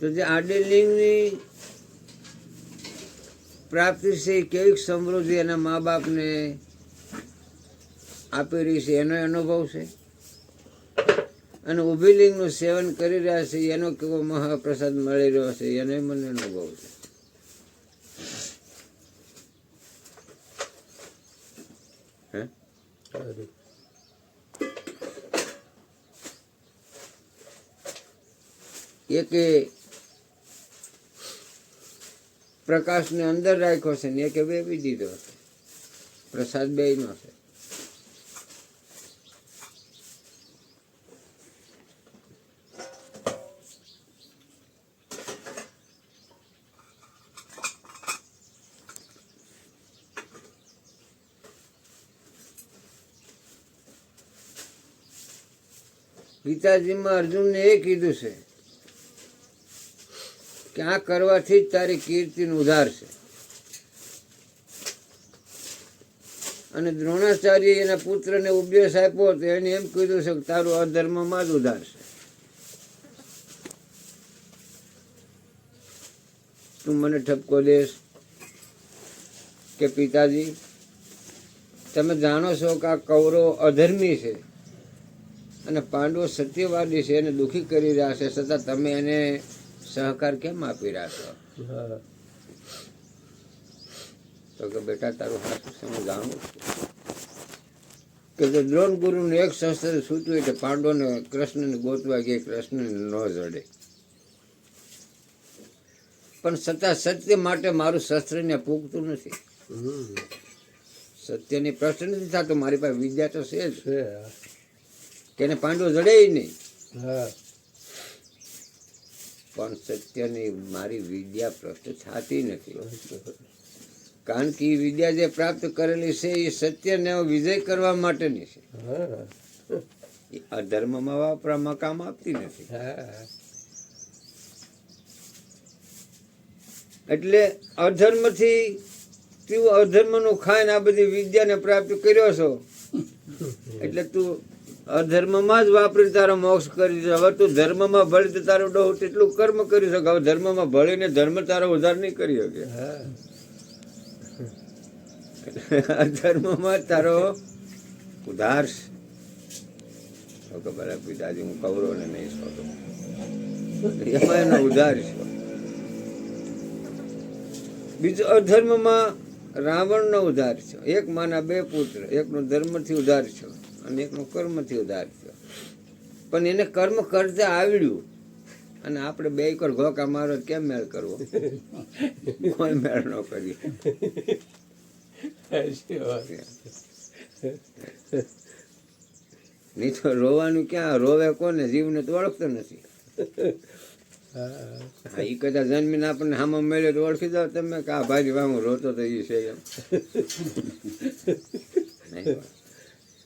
તો જે આડી પ્રાપ્તિ છે કેવી સમૃદ્ધિ એના મા બાપને આપી રહી છે? એનો અનુભવ છે? અને ઊભી લિંગનું સેવન કરી રહ્યા છે, એનો કેવો મહાપ્રસાદ મળી રહ્યો છે? એનો મને અનુભવ છે. એકે પ્રકાશને અંદર રાખ્યો છે ને કે વેવી દીધો છે. પ્રસાદ બેયનો છે. ગીતાજીમાં અર્જુનને એ કીધું છે કે આ કરવાથી જ તારી કીર્તિનું ઉધારશે અને દ્રોણાચાર્ય એના પુત્રને ઉપદેશ આપ્યો તો એને એમ કીધું છે કે તારું અધર્મમાં જ ઉધારશે તું મને ઠપકો દેશ કે પિતાજી, તમે જાણો છો કે આ કૌરવ અધર્મી છે અને પાંડવો સત્યવાદી છે એને દુઃખી કરી રહ્યા છે, છતાં તમે એને સહકાર કેમ આપી રહ્યા તો કે બેટા તારું સાચું છે હું જાણું કે દ્રોણ ગુરુનું એક શસ્ત્ર છૂટ્યું એટલે પાંડવોને કૃષ્ણને ગોતવા ગયા કૃષ્ણને ન જડે. પણ છતાં સત્ય માટે મારું શસ્ત્રને પૂગતું નથી. સત્યની પ્રશ્ન નથી થતો મારી પાસે વિદ્યા તો છે જ. એને પાંડવો જડે નહીં. હા. પણ સત્યની મારી વિદ્યા પ્રાપ્ત થતી નથી. કારણ કે એ વિદ્યા જે પ્રાપ્ત કરેલી છે એ સત્યને વિજય કરવા માટેની છે. એ અધર્મમાં વાપરામાં કામ આપતી નથી. એટલે અધર્મથી તું અધર્મનું ખાઈને આ બધી વિદ્યાને પ્રાપ્ત કર્યો છો એટલે તું અધર્મમાં જ વાપરી તારો મોક્ષ કરી છે. હવે તું ધર્મમાં ભળી તો તારું ડો તેટલું કર્મ કરી શકે. હવે ધર્મમાં ભળીને ધર્મ તારો ઉધાર નહીં કરી શકે. અધર્મમાં તારો ઉધાર છે. ભલે પિતાજી, હું કૌરવને નહીં શોધો એમાં એનો ઉધાર છે. બીજો અધર્મમાં રાવણનો ઉધાર છે. એક માના બે પુત્ર, એકનો ધર્મથી ઉધાર છે. અને એકનો કર્મથી ઉધાર થયો. પણ એને કર્મ કરતા આવડ્યું. અને આપણે બે કર ઘોકા મારો કેમ મેળ કરવો? કોઈ મેળ ન કરીએ. સાચી નહીં તો રોવાનું ક્યાં? રોવે કોને? જીવને તો ઓળખતો નથી. હા એ કદાચ જન્મીને આપણને હામાં મળ્યો તો ઓળખી દો તમે કે આ ભાઈ વાહ હું રોતો તો એ છે એમ. નહીં.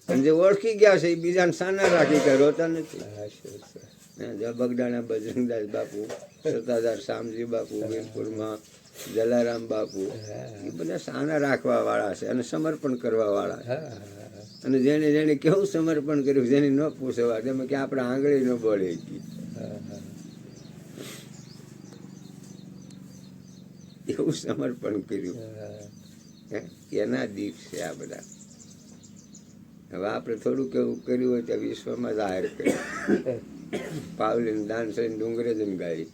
જે ઓળખી ગયા છે, એ બીજાને સાના રાખી કે રોતા નથી. બગડાણા બજરંગદાસ બાપુ, સત્તાધાર શામજી બાપુ, વીરપુરમાં જલારામ બાપુ, એ બધા સાના રાખવા વાળા છે અને સમર્પણ કરવા વાળા છે. અને જેને જેને કેવું સમર્પણ કર્યું જેને ન પૂછવા તેમાં કે આપણે આંગળી ન બળે એવું સમર્પણ કર્યું? એના દીપ છે આ બધા. હવે આપણે થોડુંક એવું કર્યું હોય તો વિશ્વમાં જાહેર કર્યું પાવલીને દાન થઈને ડુંગરે જ ગાડી